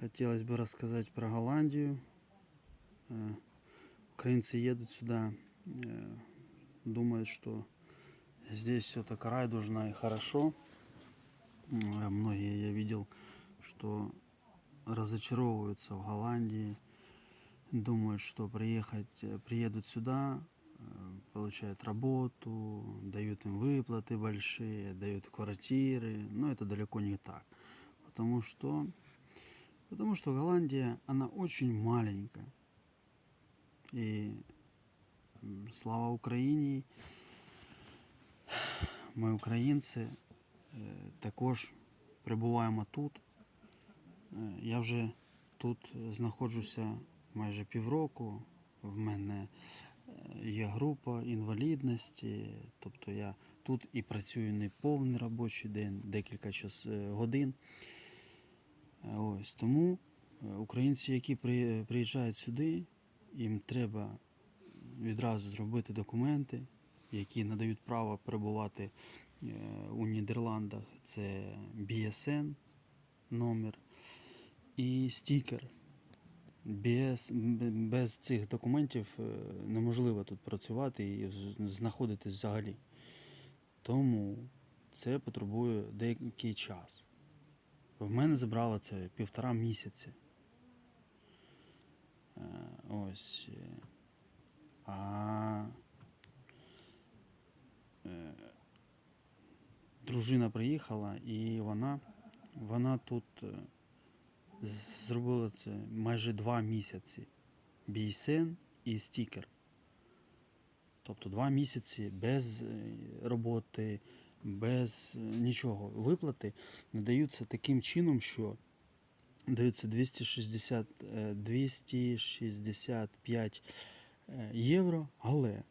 Хотелось бы рассказать про Голландию. Э, Украинцы едут сюда, э, думают, что здесь все так райдужно и хорошо. А Многие я видел, что разочаровываются в Голландии, думают, что приехать, э, приедут сюда, э, получают работу, дают им выплаты большие, дают квартиры. Но это далеко не так. Потому что, потому что Голландия, она очень маленькая. І слава Україні. Ми, українці, е, також прибуваємо тут. Е, Я вже тут знаходжуся майже півроку. В мене е, є група інвалідності, тобто я тут і працюю не повний робочий день, декілька час, е, годин. Е, Ось тому е, українці, які приїжджають сюди, їм треба відразу зробити документи, які надають право перебувати е, у Нідерландах. Це BSN номер і стікер. Без, без цих документів неможливо тут працювати і знаходитись взагалі. Тому це потребує деякий час. В мене забрало це півтора місяці. Е, Ось. е, А е, дружина приїхала і вона, вона тут зробила це майже два місяці. Бійсен і стікер. Тобто два місяці без роботи, без е, нічого. Виплати надаються таким чином, що даються 260, е, 265 е, євро, але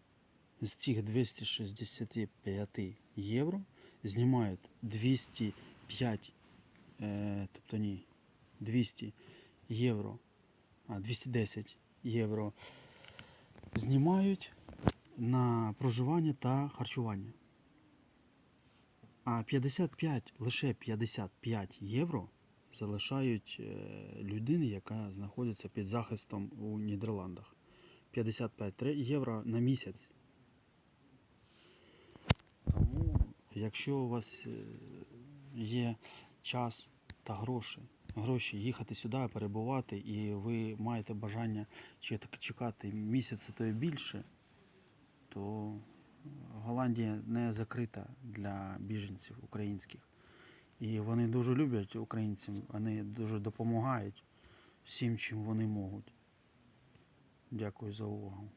з цих 265 євро знімають 205, е, тобто ні, 200 євро, а 210 євро знімають на проживання та харчування. А 55, лише 55 євро залишають е, людини, яка знаходиться під захистом у Нідерландах. 55 євро на місяць. Тому, якщо у вас е, є час та гроші, гроші їхати сюди, перебувати, і ви маєте бажання чекати місяця то і більше, то Голландія не закрита для біженців українських. І вони дуже люблять українців, вони дуже допомагають всім, чим вони можуть. Дякую за увагу.